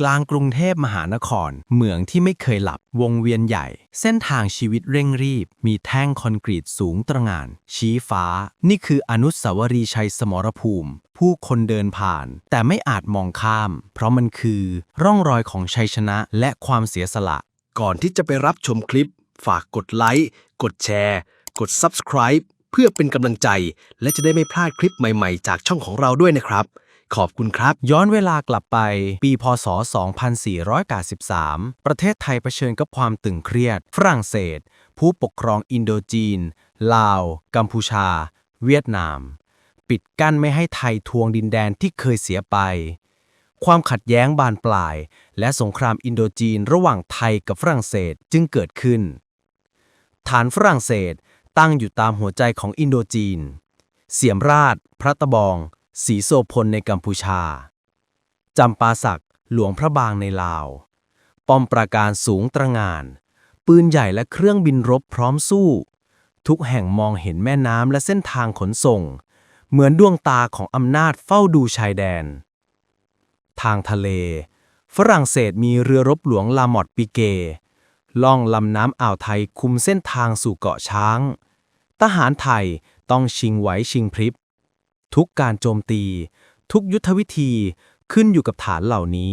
กลางกรุงเทพมหานครเหมืองที่ไม่เคยหลับวงเวียนใหญ่ เส้นทางชีวิตเร่งรีบ มีแท่งคอนกรีตสูงตระหง่าน ชี้ฟ้า นี่คืออนุสาวรีย์ชัยสมรภูมิ ผู้คนเดินผ่าน แต่ไม่อาจมองข้าม เพราะมันคือ ร่องรอยของชัยชนะและความเสียสละ ก่อนที่จะไปรับชมคลิป ฝากกดไลค์กดแชร์ กด Subscribe เพื่อเป็นกำลังใจ และจะได้ไม่พลาดคลิปใหม่ ๆ จากช่องของเราด้วยนะครับ ขอบคุณครับ ย้อนเวลากลับไป ปีพศ 2483ประเทศไทยเผชิญกับความตึงเครียด ฝรั่งเศส ผู้ปกครองอินโดจีน ลาว กัมพูชา เวียดนาม ปิดกั้นไม่ให้ไทยทวงดินแดนที่เคยเสียไป ความขัดแย้งบานปลาย และสงครามอินโดจีนระหว่างไทยกับฝรั่งเศสจึงเกิดขึ้น ฐานฝรั่งเศสตั้งอยู่ตามหัวใจของอินโดจีน เสียมราช พระตะบอง ศรีโสพลในกัมพูชา จำปาสักหลวงพระบางในลาว ป้อมปราการสูงตระงาน ปืนใหญ่และเครื่องบินรบพร้อมสู้ ทุกแห่งมองเห็นแม่น้ำและเส้นทางขนส่ง เหมือนดวงตาของอำนาจเฝ้าดูชายแดน ทางทะเล ฝรั่งเศสมีเรือรบหลวงลามอดปิเก ล่องลำน้ำอ่าวไทยคุมเส้นทางสู่เกาะช้าง ทหารไทยต้องชิงไหวชิงพริบ ทุกการโจมตี ทุกยุทธวิธีขึ้นอยู่กับฐานเหล่านี้